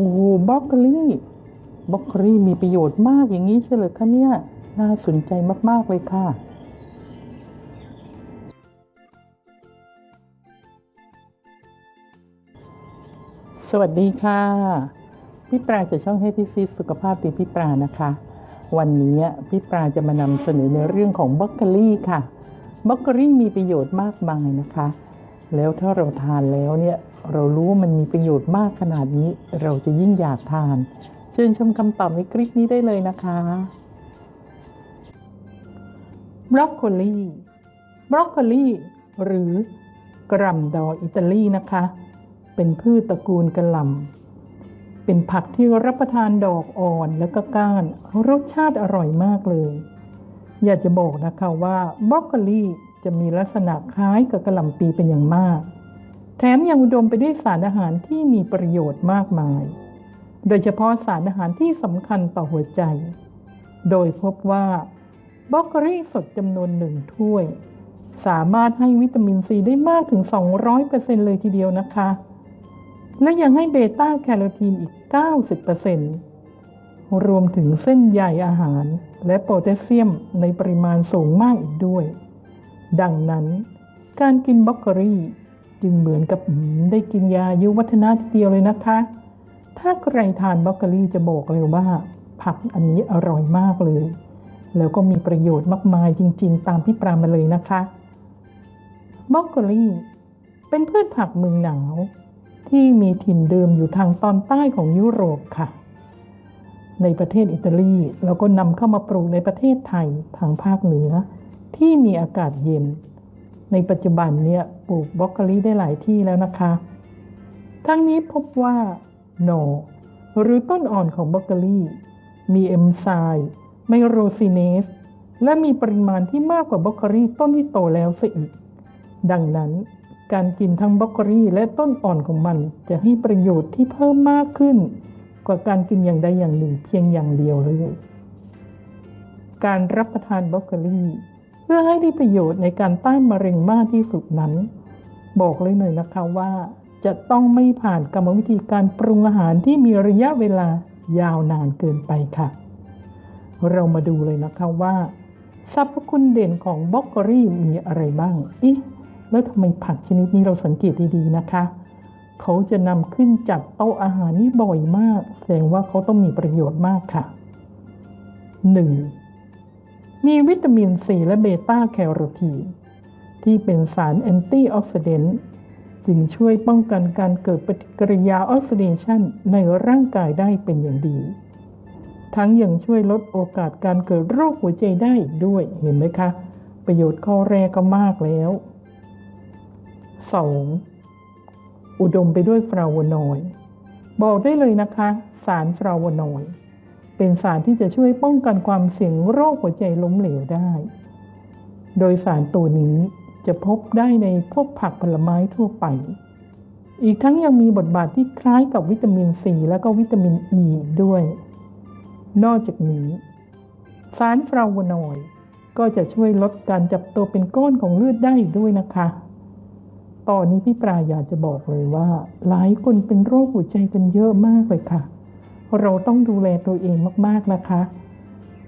อ้บรอกโคลีบรอกโคลีมีประโยชน์มากอย่างนี้เฉลยคะเนี่ย น่าสนใจมากๆเลยค่ะ สวัสดีค่ะ พี่ปราจากช่องให้พี่ฟิตสุขภาพดีพี่ปรานะคะ วันนี้พี่ปราจะมานำเสนอในเรื่องของบรอกโคลีค่ะบรอกโคลีมีประโยชน์มากมายนะคะ แล้วถ้าเราทานแล้วเนี่ยเรารู้ว่ามันมีประโยชน์มากขนาดนี้ เราจะยิ่งอยากทาน เชิญชมคำตอบในคลิปนี้ได้เลยนะคะบรอกโคลีบรอกโคลีหรือกระหล่ำดอกอิตาลีนะคะ เป็นพืชตระกูลกระหล่ำเป็นผักที่รับประทานดอกอ่อนและก็ก้าน รสชาติอร่อยมากเลย อยากจะบอกนะคะว่าบรอกโคลี จะมีลักษณะคล้ายกับกระหล่ำปีเป็นอย่างมาก แถมยังอุดมไปด้วยสารอาหารที่มีประโยชน์มากมาย โดยเฉพาะสารอาหารที่สำคัญต่อหัวใจ โดยพบว่าบรอกโคลีสดจำนวนหนึ่งถ้วย สามารถให้วิตามินซีได้มากถึง 200%เลยทีเดียวนะคะ และยังให้เบต้าแคโรทีนอีก 90%รวมถึงเส้นใยอาหารและโพแทสเซียมในปริมาณสูงมากอีกด้วย ดังนั้น การกินบรอกโคลีจึงเหมือนกับได้กินยายุวัฒนะทีเดียวเลยนะคะ ถ้าใครทานบรอกโคลีจะบอกเลยว่า ผักอันนี้อร่อยมากเลย แล้วก็มีประโยชน์มากมายจริง ๆ ตามที่ปรามาเลยนะคะบรอกโคลีเป็นพืชผักเมืองหนาว ที่มีถิ่นเดิมอยู่ทางตอนใต้ของยุโรปค่ะ ในประเทศอิตาลีเราก็นำเข้ามาปลูกในประเทศไทยทางภาคเหนือ ที่มีอากาศเย็น ในปัจจุบันเนี่ยปลูกบรอกโคลีได้หลายที่แล้วนะคะ ทั้งนี้พบว่าหน่อหรือต้นอ่อนของบรอกโคลีมีเอนไซม์ไมโรซิเนสและมีปริมาณที่มากกว่าบรอกโคลีต้นที่โตแล้วซะอีก ดังนั้นการกินทั้งบรอกโคลีและต้นอ่อนของมันจะให้ประโยชน์ที่เพิ่มมากขึ้น กว่าการกินอย่างใดอย่างหนึ่งเพียงอย่างเดียวเลย การรับประทานบรอกโคลี พื่อให้ได้ประโยชน์ในการต้านมะเร็งมากที่สุดนั้น บอกเลยหน่อยนะคะว่า จะต้องไม่ผ่านกรรมวิธีการปรุงอาหารที่มีระยะเวลายาวนานเกินไปค่ะ เรามาดูเลยนะคะว่าสรรพคุณเด่นของบรอกโคลีมีอะไรบ้างอิแล้วทำไมผักชนิดนี้เราสังเกตดีๆนะคะ เขาจะนำขึ้นจัดโต๊ะอาหารนี่บ่อยมาก แสดงว่าเขาต้องมีประโยชน์มากค่ะ 1. มีวิตามินซีและเบต้าแคโรทีนที่เป็นสารแอนตี้ออกซิเดนต์จึงช่วยป้องกันการเกิดปฏิกิริยาออกซิเดชันในร่างกายได้เป็นอย่างดี ทั้งยังช่วยลดโอกาสการเกิดโรคหัวใจได้อีกด้วยเห็นไหมคะ ประโยชน์ข้อแรกก็มากแล้ว 2. อุดมไปด้วยฟลาวโวนอยด์บอกได้เลยนะคะ สารฟลาวโวนอยด์ เป็นสารที่จะช่วยป้องกันความเสี่ยงโรคหัวใจล้มเหลวได้ โดยสารตัวนี้จะพบได้ในพวกผักผลไม้ทั่วไป อีกทั้งยังมีบทบาทที่คล้ายกับวิตามินซีและก็วิตามินอ e ีด้วย นอกจากนี้ สารฟลาโวนอยด์ก็จะช่วยลดการจับตัวเป็นก้อนของเลือดได้อีกด้วยนะคะ ตอนนี้พี่ปราอยากจะบอกเลยว่า หลายคนเป็นโรคหัวใจกันเยอะมากเลยค่ะ เราต้องดูแลตัวเองมากๆนะคะ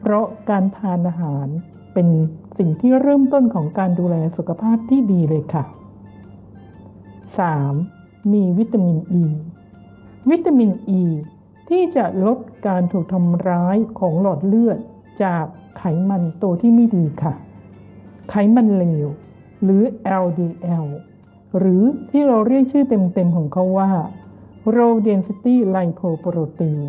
เพราะการทานอาหารเป็นสิ่งที่เริ่มต้นของการดูแลสุขภาพที่ดีเลยค่ะ 3. มีวิตามินอ e. ีวิตามินอ e ีที่จะลดการถูกทำร้ายของหลอดเลือดจากไขมันตัวที่ไม่ดีค่ะ ไขมันเลวหรือ LDL หรือที่เราเรียกชื่อเต็มๆของเขาว่า low density lipoprotein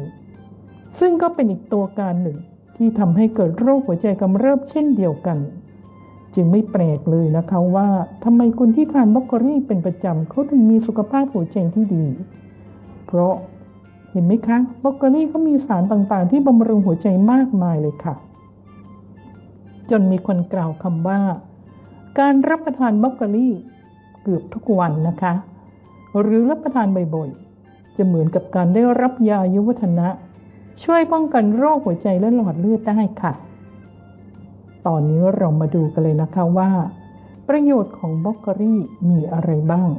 ซึ่งก็เป็นอีกตัวการหนึ่งที่ทำให้เกิดโรคหัวใจกำเริบเช่นเดียวกัน จึงไม่แปลกเลยนะคะว่าทำไมคนที่ทานบรอกโคลีเป็นประจำเขาถึงมีสุขภาพหัวใจที่ดี เพราะเห็นไหมคะบรอกโคลีเขามีสารต่างๆ ที่บำรุงหัวใจมากมายเลยค่ะ จนมีคนกล่าวคำว่า การรับประทานบรอกโคลีเกือบทุกวันนะคะ หรือรับประทานบ่อยๆ จะเหมือนกับการได้รับยายุวัฒนะ ช่วยป้องกันโรคหัวใจและหลอดเลือดได้ค่ะ ตอนนี้เรามาดูกันเลยนะคะว่า ประโยชน์ของบรอกโคลีมีอะไรบ้าง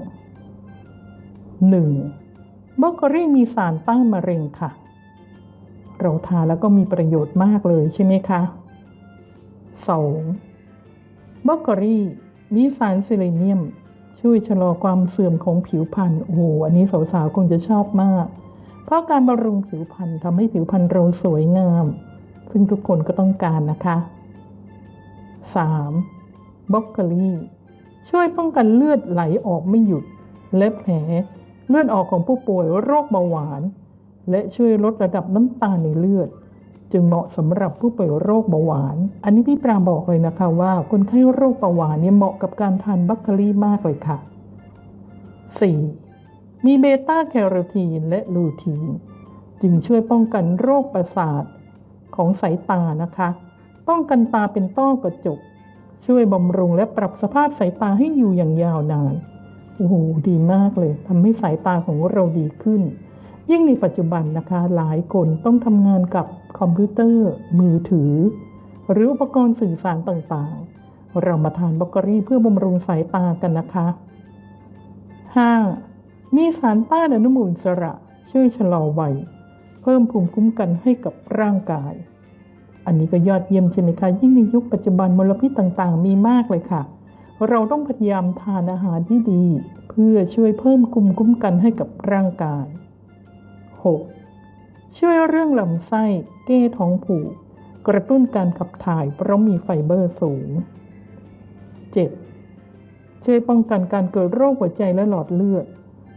1. บล็อกเกอรี่มีสารต้านมะเร็งค่ะ เราทานแล้วก็มีประโยชน์มากเลยใช่ไหมคะ 2. บล็อกเกอรี่มีสารซเลเนียม ช่วยชะลอความเสื่อมของผิวพรรณโอ้โหอันนี้สาวๆคงจะชอบมาก เพราะการบำรุงผิวพรรณทำให้ผิวพรรณเราสวยงาม ซึ่งทุกคนก็ต้องการนะคะ 3. บล็อกเกอรี่ช่วยป้องกันเลือดไหลออกไม่หยุด และแผลเลือดออกของผู้ป่วยโรคเบาหวาน และช่วยลดระดับน้ำตาลในเลือด จึงเหมาะสำหรับผู้ป่วยโรคเบาหวาน อันนี้พี่ปราบอกเลยนะคะว่าคนไข้โรคเบาหวานเนี่ยเหมาะกับการทานบล็อกเกอรี่มากเลยค่ะ 4. มีเบต้าแคโรทีนและลูทีน จึงช่วยป้องกันโรคประสาทของสายตานะคะ ป้องกันตาเป็นต้อกระจก ช่วยบำรุงและปรับสภาพสายตาให้อยู่อย่างยาวนาน โอ้โห ดีมากเลยทำให้สายตาของเราดีขึ้น ยิ่งในปัจจุบันนะคะ หลายคนต้องทำงานกับ คอมพิวเตอร์ มือถือ หรืออุปกรณ์สื่อสารต่างๆ เรามาทานบล็อกเกอรี่เพื่อบำรุงสายตากันนะคะ 5. มีสารต้านอนุมูลอิสระ ช่วยชะลอวัย เพิ่มภูมิคุ้มกันให้กับร่างกาย อันนี้ก็ยอดเยี่ยมใช่ไหมคะ ยิ่งในยุคปัจจุบันมลพิษต่างๆ มีมากเลยค่ะ เราต้องพยายามทานอาหารที่ดี เพื่อช่วยเพิ่มภูมิคุ้มกันให้กับร่างกาย 6. ช่วยเรื่องลำไส้เก้ท้องผูก กระตุ้นการขับถ่ายเพราะมีไฟเบอร์สูง 7. ช่วยป้องกันการเกิดโรคหัวใจและหลอดเลือด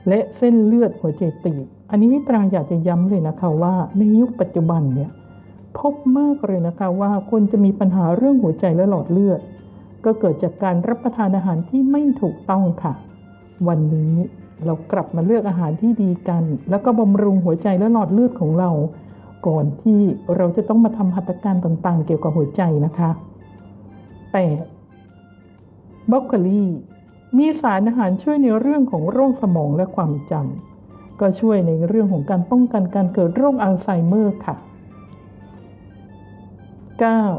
และเส้นเลือดหัวใจตีบ อันนี้พี่ปรางอยากจะย้ำเลยนะคะว่า ในยุคปัจจุบันเนี่ยพบมากเลยนะคะว่าคนจะมีปัญหาเรื่องหัวใจและหลอดเลือด ก็เกิดจากการรับประทานอาหารที่ไม่ถูกต้องค่ะ วันนี้ เรากลับมาเลือกอาหารที่ดีกัน แล้วก็บำรุงหัวใจและหลอดเลือดของเรา ก่อนที่เราจะต้องมาทำหัตถการต่างๆ เกี่ยวกับหัวใจนะคะ 8. บรอกโคลีมีสารอาหารช่วยในเรื่องของโรคสมองและความจำก็ช่วยในเรื่องของการป้องกันการเกิดโรคอัลไซเมอร์ค่ะ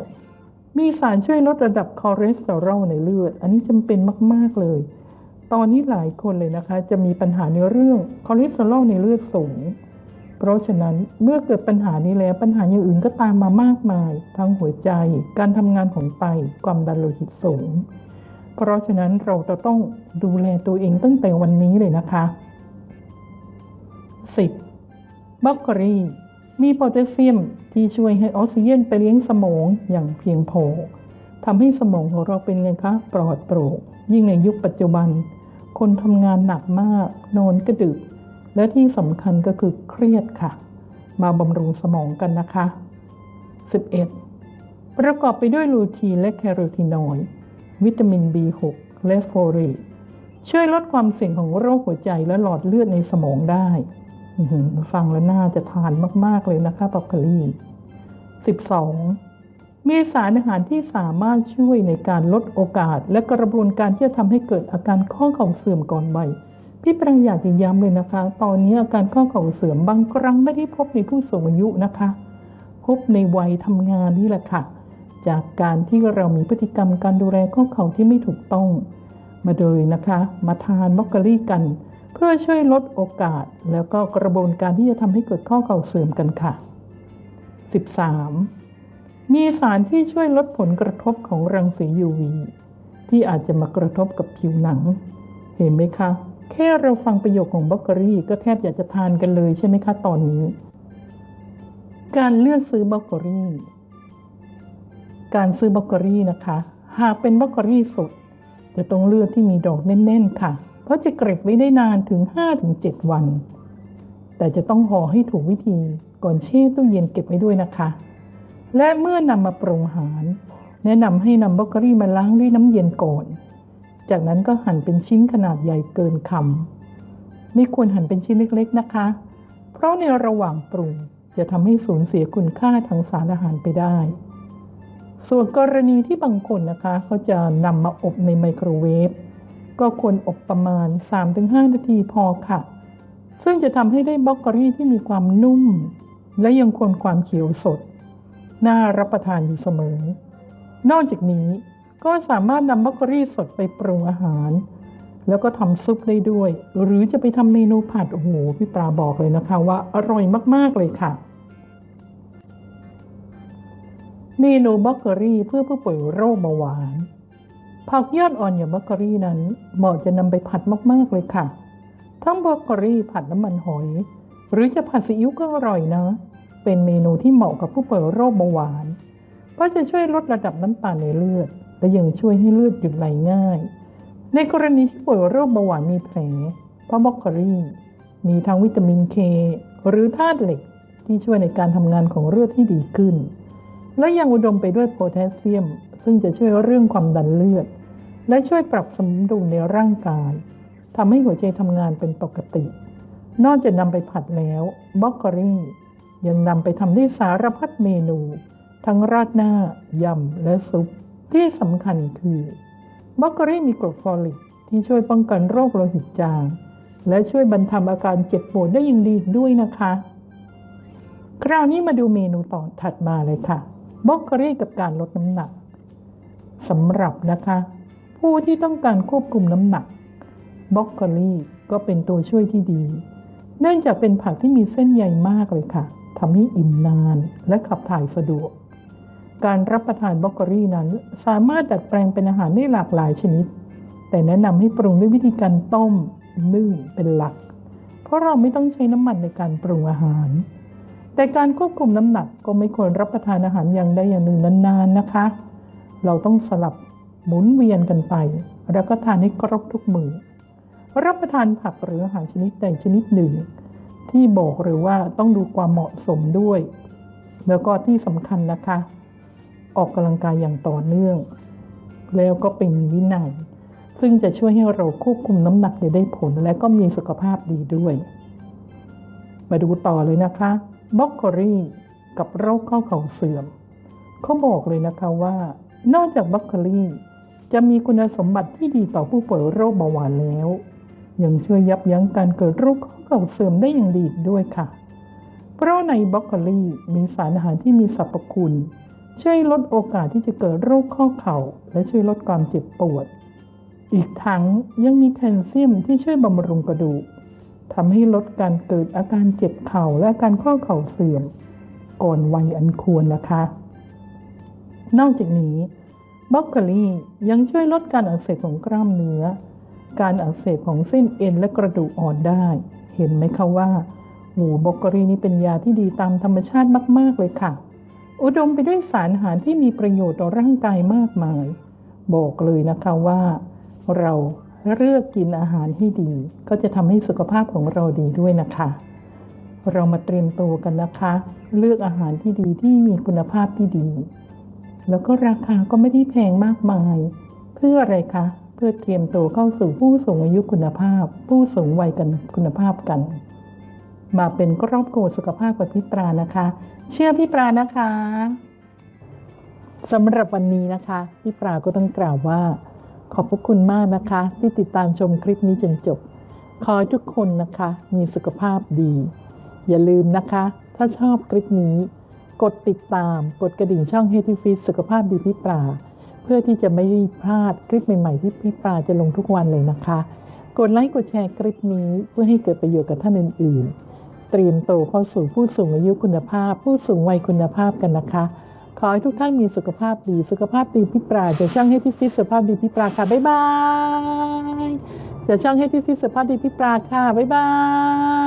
9. มีสารช่วยลดระดับคอเลสเตอรอลในเลือด อันนี้จำเป็นมาก ๆ เลย ตอนนี้หลายคนเลยนะคะ จะมีปัญหาในเรื่องคอเลสเตอรอลในเลือดสูง เพราะฉะนั้นเมื่อเกิดปัญหานี้แล้วปัญหาอย่างอื่นก็ตามมามากมาย ทั้งหัวใจ การทำงานของไตความดันโลหิตสูง เพราะฉะนั้นเราจะต้องดูแลตัวเองตั้งแต่วันนี้เลยนะคะ 10. บล็อกเกอรี่มีโพแทสเซียมที่ช่วยให้ออกซิเจนไปเลี้ยงสมองอย่างเพียงพอทำให้สมองของเราเป็นไงคะปลอดโปร่ง ยิ่งในยุคปัจจุบัน คนทำงานหนักมาก นอนกระดึก และที่สำคัญก็คือเครียดค่ะ มาบำรุงสมองกันนะคะ 11. ประกอบไปด้วยลูทีนและแคโรทีนอยด์วิตามิน B6 และโฟเรตช่วยลดความเสี่ยงของโรคหัวใจและหลอดเลือดในสมองได้ฟังแล้วน่าจะทานมาก ๆ เลยนะคะบรอกโคลี 12. มีสารอาหารที่สามารถช่วยในการลดโอกาส และกระบวนการที่จะทำให้เกิดอาการข้อเข่าเสื่อมก่อนวัยพี่ปรังอยากจะย้ำเลยนะคะ ตอนนี้อาการข้อเข่าเสื่อมบางครั้งไม่ได้พบในผู้สูงอายุนะคะ พบในวัยทำงานนี่แหละค่ะ จากการที่เรามีพฤติกรรมการดูแลข้อเข่าที่ไม่ถูกต้อง มาโดยนะคะ มาทานบล็อกโคลี่กัน เพื่อช่วยลดโอกาส แล้วก็กระบวนการที่จะทำให้เกิดข้อเข่าเสื่อมกันค่ะ 13. มีสารที่ช่วยลดผลกระทบของรังสี UV ที่อาจจะมากระทบกับผิวหนัง เห็นไหมคะ แค่เราฟังประโยคของบล็อกเกอรี่ก็แทบอยากจะทานกันเลยใช่ไหมคะตอนนี้ การเลือกซื้อบล็อกเกอรี่ การซื้อบล็อกเกอรี่นะคะ หากเป็นบล็อกเกอรี่สดจะต้องเลือกที่มีดอกแน่นๆค่ะ เพราะจะเก็บไว้ได้นานถึง 5-7 วัน แต่จะต้องห่อให้ถูกวิธีก่อนแช่ตู้เย็นเก็บไว้ด้วยนะคะ และเมื่อนำมาปรุงอาหาร แนะนำให้นำบล็อกเกอรี่มาล้างด้วยน้ำเย็นก่อน จากนั้นก็หั่นเป็นชิ้นขนาดใหญ่เกินคำไม่ควรหั่นเป็นชิ้นเล็กๆนะคะ เพราะในระหว่างปรุงจะทำให้สูญเสียคุณค่าทางสารอาหารไปได้ ส่วนกรณีที่บางคนนะคะเขาจะนำมาอบในไมโครเวฟก็ควรอบประมาณ 3-5 นาทีพอค่ะ ซึ่งจะทำให้ได้บล็อกเกอรี่ที่มีความนุ่ม และยังคงความเขียวสด น่ารับประทานอยู่เสมอ นอกจากนี้ก็สามารถนำบล็อกเกอรี่สดไปปรุงอาหาร แล้วก็ทำซุปได้ด้วย หรือจะไปทำเมนูผัดโอ้โหพี่ปลาบอกเลยนะคะว่าอร่อยมากๆเลยค่ะ เมนูบล็อกเกอรี่เพื่อผู้ป่วยโรคเบาหวานผักยอดอ่อนอย่างบล็อกเกอรี่นั้นเหมาะจะนำไปผัดมากๆเลยค่ะ ทั้งบล็อกเกอรี่ผัดน้ำมันหอย หรือจะผัดซีอิ๊วก็อร่อยนะ เป็นเมนูที่เหมาะกับผู้ป่วยโรคเบาหวาน เพราะจะช่วยลดระดับน้ำตาลในเลือด และยังช่วยให้เลือดหยุดไหลง่าย ในกรณีที่ป่วยโรคเบาหวานมีแผลเพราะบล็อกเกอรี่ มีทั้งวิตามินเคหรือธาตุเหล็กที่ช่วยในการทำงานของเลือดให้ดีขึ้น และยังอุดมไปด้วยโพแทสเซียม ซึ่งจะช่วยเรื่องความดันเลือด และช่วยปรับสมดุลในร่างกายทำให้หัวใจทำงานเป็นปกติ นอกจากนำไปผัดแล้วบล็อกเกอรี่ ยังนำไปทำได้สารพัดเมนู ทั้งราดหน้า ยำ และซุป ที่สำคัญคือบล็อกเกอรี่มีกรดฟอลิกที่ช่วยป้องกันโรคโลหิตจาง และช่วยบรรเทาอาการเจ็บปวดได้อย่างดีอีกด้วยนะคะ คราวนี้มาดูเมนูต่อถัดมาเลยค่ะบล็อกเกอรี่กับการลดน้ำหนักสำหรับนะคะ ผู้ที่ต้องการควบคุมน้ำหนักบล็อกเกอรี่ก็เป็นตัวช่วยที่ดี เนื่องจากเป็นผักที่มีเส้นใยมากเลยค่ะ ทำให้อิ่มนานและขับถ่ายสะดวก การรับประทานบล็อกเกอรี่นั้น สามารถดัดแปลงเป็นอาหารได้หลากหลายชนิด แต่แนะนำให้ปรุงด้วยวิธีการต้มนึ่งเป็นหลัก เพราะเราไม่ต้องใช้น้ำมันในการปรุงอาหาร แต่การควบคุมน้ำหนักก็ไม่ควรรับประทานอาหารอย่างใดอย่างหนึ่งนานๆนะคะ เราต้องสลับหมุนเวียนกันไป แล้วก็ทานให้ครบทุกมือรับประทานผักหรืออาหารชนิดใดชนิดหนึ่ง ที่บอกหรือว่าต้องดูความเหมาะสมด้วย แล้วก็ที่สำคัญนะคะ ออกกำลังกายอย่างต่อเนื่อง แล้วก็เป็นวินัยซึ่งจะช่วยให้เราควบคุมน้ำหนักได้ผลและก็มีสุขภาพดีด้วย มาดูต่อเลยนะคะบล็อกโครี่กับโรคข้อเข่าเสื่อมเขาบอกเลยนะคะว่า นอกจากบล็อกโคลี่จะมีคุณสมบัติที่ดีต่อผู้ป่วยโรคเบาหวานแล้ว ยังช่วยยับยั้งการเกิดโรคข้อเข่าเสื่อมได้อย่างดีอีกด้วยค่ะ เพราะในบล็อกโคลีมีสารอาหารที่มีสรรพคุณ ช่วยลดโอกาสที่จะเกิดโรคข้อเข่า และช่วยลดความเจ็บปวด อีกทั้งยังมีแคลเซียมที่ช่วยบำรุงกระดูกทำให้ลดการเกิดอาการเจ็บเข่าและการข้อเข่าเสื่อม ก่อนวัยอันควรนะคะ นอกจากนี้บล็อกโคลียังช่วยลดการอักเสบของกล้ามเนื้อ การอักเสบของเส้นเอ็นและกระดูกอ่อนได้ เห็นไหมคะว่าหมูบกโคลีนี้เป็นยาที่ดีตามธรรมชาติมาก ๆ เลยค่ะ อุดมไปด้วยสารอาหารที่มีประโยชน์ต่อร่างกายมากมาย บอกเลยนะคะว่า เราเลือกกินอาหารให้ดี ก็จะทำให้สุขภาพของเราดีด้วยนะคะ เรามาเตรียมตัวกันนะคะ เลือกอาหารที่ดีที่มีคุณภาพที่ดี แล้วก็ราคาก็ไม่ได้แพงมากมาย เพื่ออะไรคะ เพื่อเตรียมตัวเข้าสู่ผู้สูงอายุคุณภาพ ผู้สูงวัยกันคุณภาพกัน มาเป็นครอบครัวสุขภาพกับพี่ปรานะคะ เชื่อพี่ปรานะคะสำหรับวันนี้นะคะพี่ปราก็ต้องกล่าวว่า ขอบพระคุณมากนะคะ ที่ติดตามชมคลิปนี้จนจบ ขอทุกคนนะคะมีสุขภาพดี อย่าลืมนะคะ ถ้าชอบคลิปนี้ กดติดตาม กดกระดิ่งช่อง h e a l t h Fit สุขภาพดีพี่ปรา เพื่อที่จะไม่พลาดคลิปใหม่ ๆ ที่พี่ปราจะลงทุกวันเลยนะคะ กดไลค์กดแชร์คลิปนี้เพื่อให้เกิดประโยชน์กับท่านอื่น ๆ เตรียมโตเข้าสู่ผู้สูงอายุคุณภาพ ผู้สูงวัยคุณภาพกันนะคะ ขอให้ทุกท่านมีสุขภาพดี สุขภาพดีพี่ปราจะช่างให้ที่ฟิตสุขภาพดีพี่ปราค่ะบ๊ายบายจะช่างให้ที่ฟิตสุขภาพดีพี่ปราค่ะบ๊ายบาย